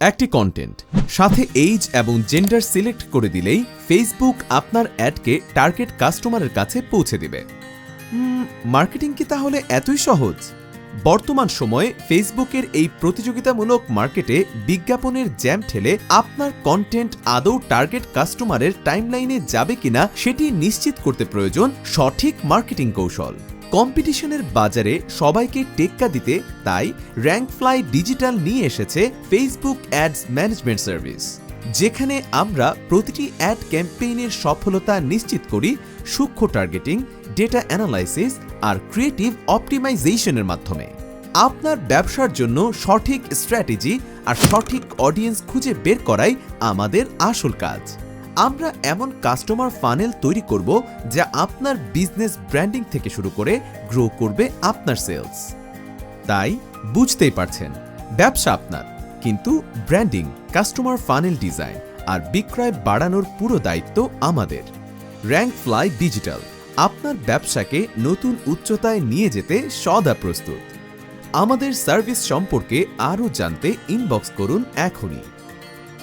একটি কন্টেন্ট সাথে এইজ এবং জেন্ডার সিলেক্ট করে দিলেই ফেসবুক আপনার অ্যাডকে টার্গেট কাস্টমারের কাছে পৌঁছে দেবে। মার্কেটিং কি তাহলে এতই সহজ? বর্তমান সময়ে ফেসবুকের এই প্রতিযোগিতামূলক মার্কেটে বিজ্ঞাপনের জ্যাম ঠেলে আপনার কন্টেন্ট আদৌ টার্গেট কাস্টমারের টাইমলাইনে যাবে কিনা সেটি নিশ্চিত করতে প্রয়োজন সঠিক মার্কেটিং কৌশল। কম্পিটিশনের বাজারে সবাইকে টেক্কা দিতে তাই র্যাঙ্ক ফ্লাই ডিজিটাল নিয়ে এসেছে ফেসবুক অ্যাডস ম্যানেজমেন্ট সার্ভিস। যেখানে আমরা প্রতিটি অ্যাড ক্যাম্পেইনের সফলতা নিশ্চিত করি সূক্ষ্ম টার্গেটিং, ডেটা অ্যানালাইসিস আর ক্রিয়েটিভ অপটিমাইজেশনের মাধ্যমে। আপনার ব্যবসার জন্য সঠিক স্ট্র্যাটেজি আর সঠিক অডিয়েন্স খুঁজে বের করাই আমাদের আসল কাজ। আমরা এমন কাস্টমার ফানেল তৈরি করব যা আপনার বিজনেস ব্র্যান্ডিং থেকে শুরু করে গ্রো করবে আপনার সেলস তাই বুঝতেই পারছেন, ব্যবসা আপনার, কিন্তু ব্র্যান্ডিং কাস্টমার ফানেল ডিজাইন আর বিক্রয় বাড়ানোর পুরো দায়িত্ব আমাদের। র্যাঙ্ক ফ্লাই ডিজিটাল আপনার ব্যবসাকে নতুন উচ্চতায় নিয়ে যেতে সদা প্রস্তুত। আমাদের সার্ভিস সম্পর্কে আরও জানতে ইনবক্স করুন এখনই।